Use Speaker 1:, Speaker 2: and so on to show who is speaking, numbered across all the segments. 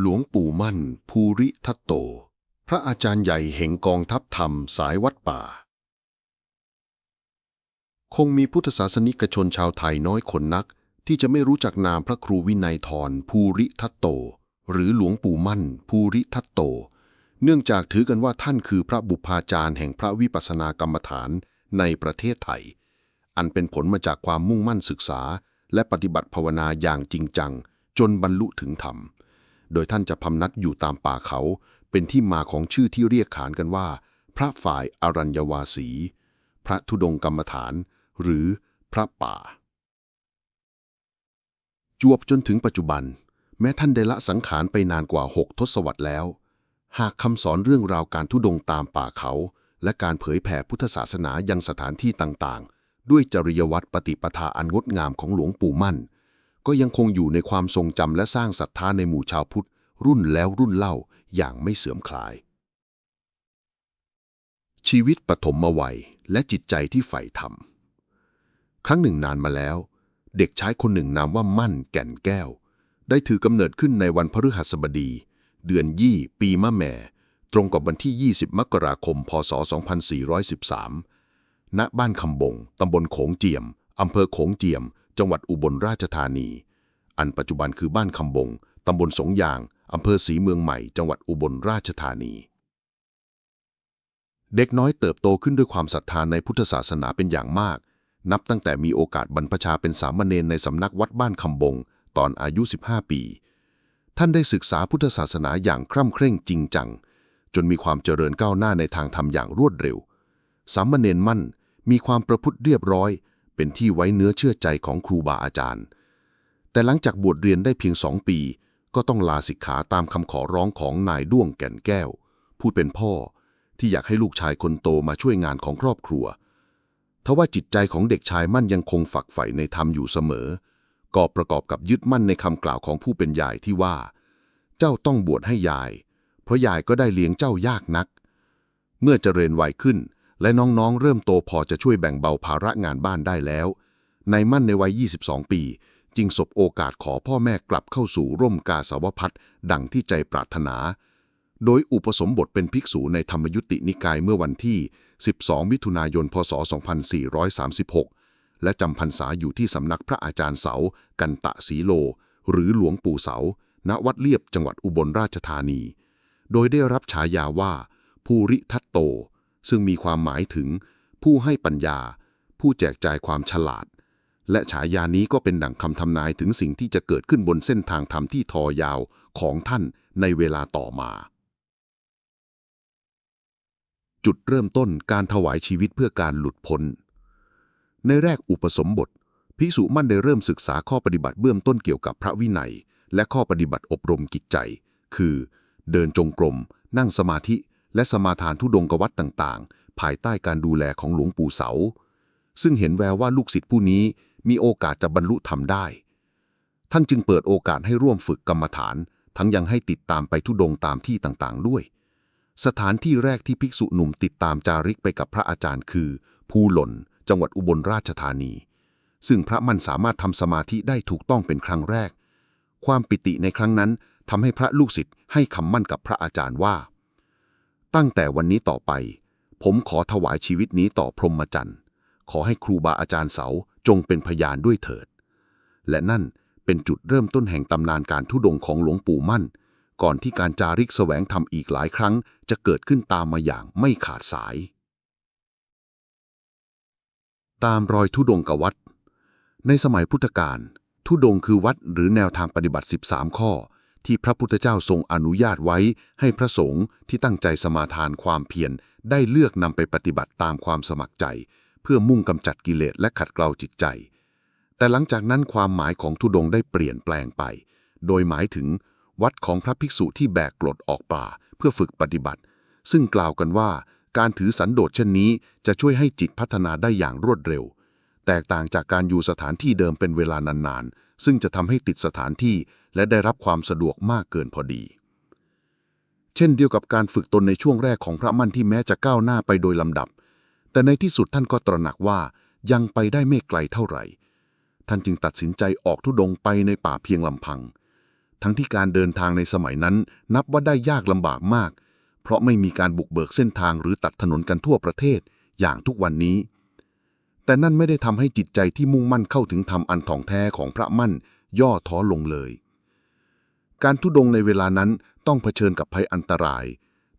Speaker 1: หลวงปู่มั่น ภูริทัตโต พระอาจารย์ใหญ่แห่งกองทัพธรรมสายวัดป่า คงมีพุทธศาสนิกชนชาวไทยน้อยคนนัก ที่จะไม่รู้จักนามพระครูวินัยทรภูริทัตโต หรือหลวงปู่มั่น ภูริทัตโต เนื่องจากถือกันว่าท่านคือพระบุพาจารย์แห่งพระวิปัสสนากรรมฐานในประเทศไทย อันเป็นผลมาจากความมุ่งมั่นศึกษา และปฏิบัติภาวนาอย่างจริงจัง จนบรรลุถึงธรรม โดยท่านจะพำนักอยู่ตามป่าเขา เป็นที่มาของชื่อที่เรียกขานกันว่า พระฝ่ายอรัญญวาสี พระธุดงกรรมฐาน หรือพระป่า จวบจนถึงปัจจุบัน แม้ท่านได้ละสังขารไปนานกว่าหกทศวรรษแล้ว หากคำสอนเรื่องราวการทุดงตามป่าเขา และการเผยแผ่พุทธศาสนายังสถานที่ต่างๆ ด้วยจริยวัตรปฏิปทาอันงดงามของหลวงปู่มั่น ก็ยังคงอยู่ในความทรงจำและสร้างศรัทธาในหมู่ชาวพุทธ รุ่นแล้วรุ่นเล่าอย่างไม่เสื่อมคลาย ชีวิตปฐมวัยและจิตใจที่ใฝ่ธรรม ครั้งหนึ่งนานมาแล้ว เด็กชายคนหนึ่งนามว่ามั่นแก่นแก้ว ได้ถือกำเนิดขึ้นในวันพฤหัสบดี เดือนยี่ปีมะแม่ ตรงกับวันที่ 20 มกราคม พศ 2413 ณ บ้านคำบง ตำบลโขงเจียม อำเภอโขงเจียม จังหวัดอุบลราชธานี อันปัจจุบันคือบ้านคำบง ตำบลสงยาง อำเภอศรีเมืองใหม่ จังหวัดอุบลราชธานี เด็กน้อยเติบโตขึ้นด้วยความศรัทธาในพุทธศาสนาเป็นอย่างมาก นับตั้งแต่มีโอกาสบรรพชาเป็นสามเณรในสำนักวัดบ้านคำบง ตอนอายุ 15 ปี ท่านได้ศึกษาพุทธศาสนาอย่างคร่ำเคร่งจริงจัง จนมีความเจริญก้าวหน้าในทางธรรมอย่างรวดเร็ว สามเณรมั่นมีความประพฤติเรียบร้อย เป็นที่ไว้เนื้อเชื่อใจของครูบาอาจารย์ แต่หลังจากบวชเรียนได้เพียงสองปี ก็ต้องลาสิกขาตามคำขอร้องของนายด้วงแก่นแก้ว ผู้เป็นพ่อที่อยากให้ลูกชายคนโตมาช่วยงานของครอบครัวทว่าจิตใจของเด็กชายมั่นยังคงฝักใฝ่ในธรรมอยู่เสมอ ก็ประกอบกับยึดมั่นในคำกล่าวของผู้เป็นยายที่ว่า เจ้าต้องบวชให้ยาย เพราะยายก็ได้เลี้ยงเจ้ายากนัก เมื่อเจริญวัยขึ้น และน้องๆ เริ่มโตพอจะช่วยแบ่งเบาภาระงานบ้านได้แล้ว นายมั่นในวัย 22 ปี จึงสบโอกาสขอพ่อแม่กลับเข้าสู่ร่มกาสาวพัฒดังที่ใจปรารถนา โดยอุปสมบทเป็นภิกษุในธรรมยุตินิกายเมื่อวันที่ 12 มิถุนายน พศ 2436 และจำพรรษาอยู่ที่สำนักพระอาจารย์เสา กันตะสีโล หรือหลวงปู่เสา ณ วัดเลียบจังหวัดอุบลราชธานี โดยได้รับฉายาว่าภูริทัตโต ซึ่งมีความหมายถึง ผู้ให้ปัญญา ผู้แจกจ่ายความฉลาด และฉายานี้ก็เป็นดั่งคำทำนายถึงสิ่งที่จะเกิดขึ้นบนเส้นทางธรรมที่ทอยาวของท่านในเวลาต่อมา จุดเริ่มต้นการถวายชีวิตเพื่อการหลุดพ้น ในแรกอุปสมบทภิกษุมั่นได้เริ่มศึกษาข้อปฏิบัติเบื้องต้นเกี่ยวกับพระวินัย และข้อปฏิบัติอบรมกิจใจ คือ เดินจงกรม นั่งสมาธิ และสมาทานทุดงกวัดต่างๆ ภายใต้การดูแลของหลวงปู่เสา ซึ่งเห็นแววว่าลูกศิษย์ผู้นี้มีโอกาสจะบรรลุธรรมได้ ท่านจึงเปิดโอกาสให้ร่วมฝึกกรรมฐาน ทั้งยังให้ติดตามไปทุดงตามที่ต่างๆ ด้วย สถานที่แรกที่ภิกษุหนุ่มติดตามจาริกไปกับพระอาจารย์คือ ภูหล่น จังหวัดอุบลราชธานี ซึ่งพระมันสามารถทำสมาธิได้ถูกต้องเป็นครั้งแรก ความปิติในครั้งนั้นทำให้พระลูกศิษย์ให้คำมั่นกับพระอาจารย์ว่า ตั้งแต่วันนี้ต่อไป ผมขอถวายชีวิตนี้ต่อพรหมจรรย์ขอให้ครูบาอาจารย์เสาจงเป็นพยานด้วยเถิด และนั่นเป็นจุดเริ่มต้นแห่งตำนานการทุดงของหลวงปู่มั่น ก่อนที่การจาริกแสวงธรรมอีกหลายครั้ง จะเกิดขึ้นตามมาอย่างไม่ขาดสาย ตามรอยทุดงกวัดในสมัยพุทธกาลทุดงคือวัดหรือแนวทางปฏิบัติ 13 ข้อ ที่พระพุทธเจ้าทรงอนุญาตไว้ ให้พระสงฆ์ที่ตั้งใจสมาทานความเพียรได้เลือกนำไปปฏิบัติตามความสมัครใจ เพื่อมุ่งกำจัดกิเลสและขัดเกลาจิตใจ แต่หลังจากนั้นความหมายของทุดงได้เปลี่ยนแปลงไป โดยหมายถึง วัดของพระภิกษุที่แบกกรดออกป่าเพื่อฝึกปฏิบัติ ซึ่งกล่าวกันว่าการถือสันโดษเช่นนี้จะช่วยให้จิตพัฒนาได้อย่างรวดเร็ว แตกต่างจากการอยู่สถานที่เดิมเป็นเวลานานๆ ซึ่งจะทำให้ติดสถานที่ และได้รับความสะดวกมากเกินพอดี เช่นเดียวกับการฝึกตนในช่วงแรกของพระมั่นที่แม้จะก้าวหน้าไปโดยลำดับ แต่ในที่สุดท่านก็ตระหนักว่ายังไปได้ไม่ไกลเท่าไหร่ ท่านจึงตัดสินใจออกทุดงไปในป่าเพียงลำพัง ทั้งที่การเดินทางในสมัยนั้นนับว่าได้ยากลำบากมาก เพราะไม่มีการบุกเบิกเส้นทางหรือตัดถนนกันทั่วประเทศอย่างทุกวันนี้ แต่นั่นไม่ได้ทำให้จิตใจที่มุ่งมั่นเข้าถึงธรรมอันถ่องแท้ของพระมั่นย่อท้อลงเลย การทุดงในเวลานั้นต้องเผชิญกับภัยอันตราย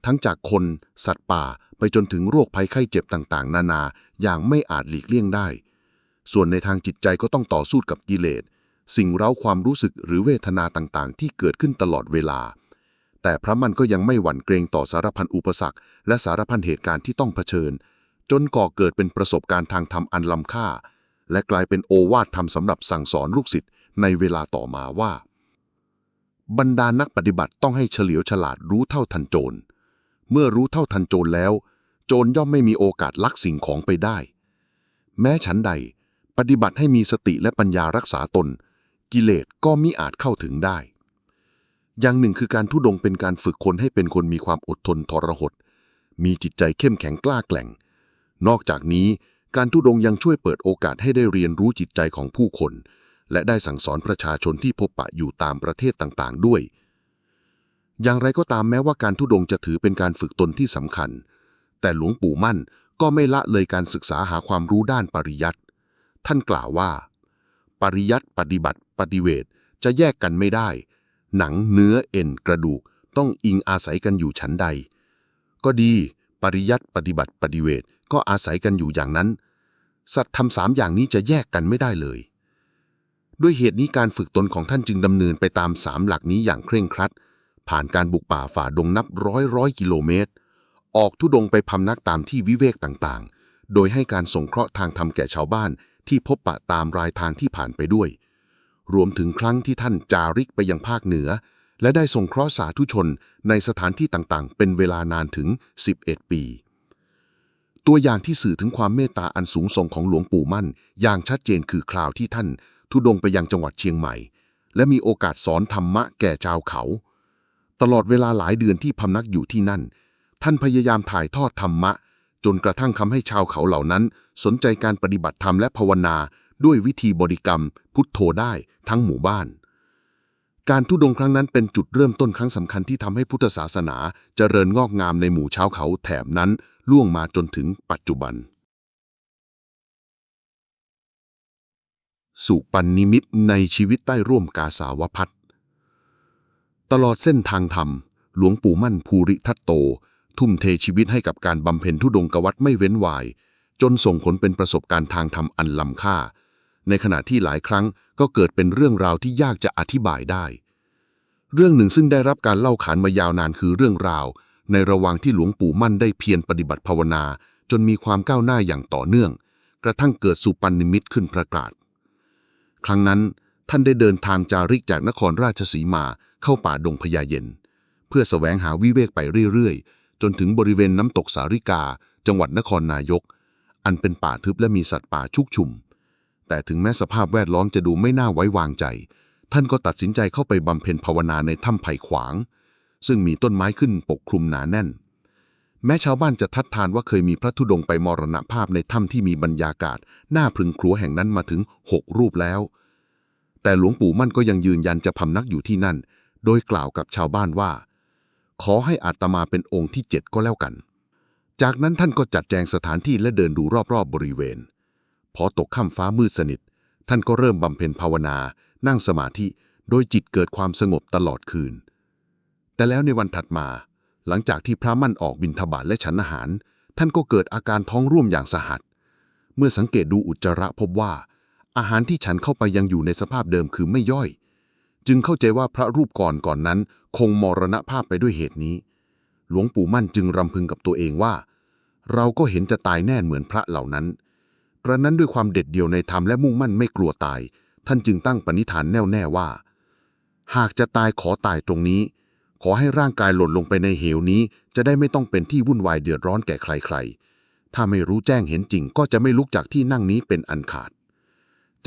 Speaker 1: ทั้งจากคนสัตว์ป่าไปจนถึงโรคภัยไข้เจ็บต่างๆ นานาอย่างไม่อาจหลีกเลี่ยงได้ ส่วนในทางจิตใจก็ต้องต่อสู้กับกิเลสสิ่งเร้าความรู้สึกหรือเวทนาต่างๆ ที่เกิดขึ้นตลอดเวลา แต่พระมันก็ยังไม่หวั่นเกรงต่อสารพันอุปสรรค และสารพันเหตุการณ์ที่ต้องเผชิญ จนก่อเกิดเป็นประสบการณ์ทางธรรมอันล้ำค่า และกลายเป็นโอวาทธรรมสำหรับสั่งสอนลูกศิษย์ในเวลาต่อมาว่า บรรดานักปฏิบัติต้องให้เฉลียวฉลาดรู้เท่าทันโจร เมื่อรู้เท่าทันโจรแล้ว โจรย่อมไม่มีโอกาสลักสิ่งของไปได้ แม้ฉันใด ปฏิบัติให้มีสติและปัญญารักษาตน กิเลสก็มิอาจเข้าถึงได้ อย่างหนึ่งคือการทุดงเป็นการฝึกคนให้เป็นคนมีความอดทนทรหด มีจิตใจเข้มแข็งกล้าแกร่ง นอกจากนี้การทุดงยังช่วยเปิดโอกาสให้ได้เรียนรู้จิตใจของผู้คน และได้สั่งสอนประชาชนที่พบปะอยู่ตามประเทศต่างๆ ด้วย อย่างไรก็ตามแม้ว่าการทุดงจะถือเป็นการฝึกตนที่สำคัญ แต่หลวงปู่มั่นก็ไม่ละเลยการศึกษาหาความรู้ด้านปริยัติท่านกล่าวว่า ปริยัติปฏิบัติ ปฏิเวทจะแยกกันไม่ได้ หนังเนื้อเอ็นกระดูกต้องอิงอาศัยกันอยู่ชั้นใด ก็ดีปริยัติปฏิบัติปฏิเวทก็อาศัยกันอยู่อย่างนั้น สัตว์ทำสามอย่างนี้จะแยกกันไม่ได้เลย ด้วยเหตุนี้การฝึกตนของท่านจึงดำเนินไปตามสามหลักนี้อย่างเคร่งครัด ผ่านการบุกป่าฝ่าดงนับร้อยร้อยกิโลเมตร ออกทุดงไปพำนักตามที่วิเวกต่างๆ โดยให้การสงเคราะห์ทางธรรมแก่ชาวบ้านที่พบปะตามรายทางที่ผ่านไปด้วย รวมถึงครั้งที่ท่านจาริกไปยังภาคเหนือ และได้สงเคราะห์สาธุชนในสถานที่ต่างๆ เป็นเวลานานถึง 11 ปี ตัวอย่างที่สื่อถึงความเมตตาอันสูงส่งของหลวงปู่มั่น อย่างชัดเจนคือคราวที่ท่าน ทุดงไปยังจังหวัดเชียงใหม่ และมีโอกาสสอนธรรมะแก่ชาวเขา ตลอดเวลาหลายเดือนที่พำนักอยู่ที่นั่น ท่านพยายามถ่ายทอดธรรมะ จนกระทั่งทำให้ชาวเขาเหล่านั้น สนใจการปฏิบัติธรรมและภาวนาด้วยวิธีบริกรรม พุทโธได้ทั้งหมู่บ้าน การทุดงค์ครั้งนั้นเป็นจุดเริ่มต้นครั้งสำคัญที่ทำให้พุทธศาสนาเจริญงอกงามในหมู่ชาวเขาแถบนั้นล่วงมาจนถึงปัจจุบัน สุปันนิมิตในชีวิตใต้ร่วมกาสาวพัฒตลอดเส้นทางธรรม หลวงปู่มั่นภูริทัตโต ทุ่มเทชีวิตให้กับการบำเพ็ญทุดงกวัดไม่เว้นวาย จนส่งผลเป็นประสบการณ์ทางธรรมอันล้ำค่า ในขณะที่หลายครั้งก็เกิดเป็นเรื่องราวที่ยากจะอธิบายได้ เรื่องหนึ่งซึ่งได้รับการเล่าขานมายาวนานคือเรื่องราว ในระหว่างที่หลวงปู่มั่นได้เพียรปฏิบัติภาวนา จนมีความก้าวหน้าอย่างต่อเนื่อง กระทั่งเกิดสุปันนิมิตขึ้นประกาศ ครั้งนั้นท่านได้เดินทางจาริกจากนครราชสีมาเข้าป่าดงพญาเย็น เพื่อสแสวงหาวิเวกไปเรื่อยๆ จนถึงบริเวณน้ำตกสาริกา จังหวัดนครนายก อันเป็นป่าทึบและมีสัตว์ป่าชุกชุม แต่ถึงแม้สภาพแวดล้อมจะดูไม่น่าไว้วางใจ ท่านก็ตัดสินใจเข้าไปบำเพ็ญภาวนาในถ้ำไผ่ขวาง ซึ่งมีต้นไม้ขึ้นปกคลุมหนาแน่น แม้ชาวบ้านจะทัดทานว่าเคยมีพระธุดงค์ไปมรณภาพในถ้ำที่มีบรรยากาศน่าพึงครัวแห่งนั้นมาถึงหกรูปแล้ว แต่หลวงปู่มั่นก็ยังยืนยันจะพำนักอยู่ที่นั่น โดยกล่าวกับชาวบ้านว่า ขอให้อาตมาเป็นองค์ที่เจ็ดก็แล้วกัน จากนั้นท่านก็จัดแจงสถานที่และเดินดูรอบๆบริเวณ พอตกค่ำฟ้ามืดสนิท ท่านก็เริ่มบำเพ็ญภาวนา นั่งสมาธิ โดยจิตเกิดความสงบตลอดคืน แต่แล้วในวันถัดมา หลังจากที่พระมั่นออกบิณฑบาตและฉันอาหาร ท่านก็เกิดอาการท้องร่วมอย่างสาหัส เมื่อสังเกตดูอุจจาระพบว่า อาหารที่ฉันเข้าไปยังอยู่ในสภาพเดิมคือไม่ย่อย จึงเข้าใจว่าพระรูปก่อนก่อนนั้น คงมรณภาพไปด้วยเหตุนี้ หลวงปู่มั่นจึงรำพึงกับตัวเองว่า เราก็เห็นจะตายแน่เหมือนพระเหล่านั้นกระนั้นด้วยความเด็ดเดี่ยวในธรรมและมุ่งมั่นไม่กลัวตาย ท่านจึงตั้งปณิธานแน่วแน่ว่า หากจะตายขอตายตรงนี้ ขอให้ร่างกายหล่นลงไปในเหวนี้ จะได้ไม่ต้องเป็นที่วุ่นวายเดือดร้อนแก่ใครๆ ถ้าไม่รู้แจ้งเห็นจริง ก็จะไม่ลุกจากที่นั่งนี้เป็นอันขาด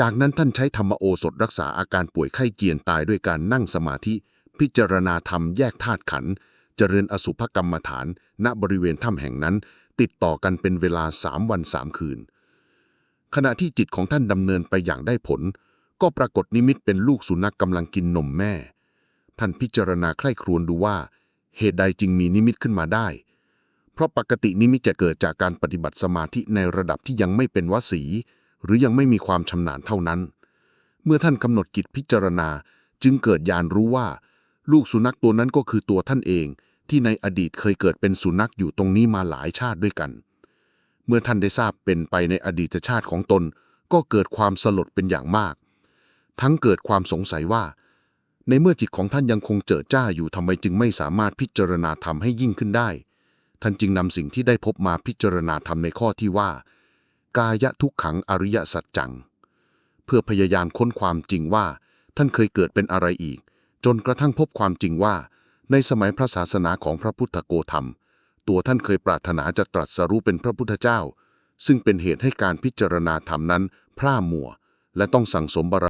Speaker 1: จากนั้นท่านใช้ธรรมโอสถรักษาอาการป่วยไข้เจียนตายด้วยการนั่งสมาธิ พิจารณาธรรมแยกธาตุขันธ์เจริญอสุภกรรมฐาน ณบริเวณถ้ำแห่งนั้น ติดต่อกันเป็นเวลาสามวันสามคืน ขณะที่จิตของท่านดำเนินไปอย่างได้ผล ก็ปรากฏนิมิตเป็นลูกสุนัขกกำลังกินนมแม่ ท่านพิจารณาใคร่ครวญดูว่า เหตุใดจึงมีนิมิตขึ้นมาได้ เพราะปกตินิมิตจะเกิดจากการปฏิบัติสมาธิในระดับที่ยังไม่เป็นวสี หรือยังไม่มีความชำนาญเท่านั้น เมื่อท่านกำหนดกิจพิจารณาจึงเกิดญาณรู้ว่า ลูกสุนัขตัวนั้นก็คือตัวท่านเอง ที่ในอดีตเคยเกิดเป็นสุนัขอยู่ตรงนี้มาหลายชาติด้วยกัน เมื่อท่านได้ทราบเป็นไปในอดีตชาติของตน ก็เกิดความสลดเป็นอย่างมาก ทั้งเกิดความสงสัยว่า ในเมื่อจิตของท่านยังคงเจิดจ้าอยู่ทำไมจึงไม่สามารถพิจารณาธรรมให้ยิ่งขึ้นได้ ท่านจึงนำสิ่งที่ได้พบมาพิจารณาธรรมในข้อที่ว่า กายทุกขังอริยสัจจัง เพื่อพยายามค้นความจริงว่า ท่านเคยเกิดเป็นอะไรอีก จนกระทั่งพบความจริงว่า ในสมัยพระศาสนาของพระพุทธโกธรรม ตัวท่านเคยปรารถนาจะตรัสรู้เป็นพระพุทธเจ้า ซึ่งเป็นเหตุให้การพิจารณาธรรมนั้นพร่ามัว และต้องสั่งสมบาร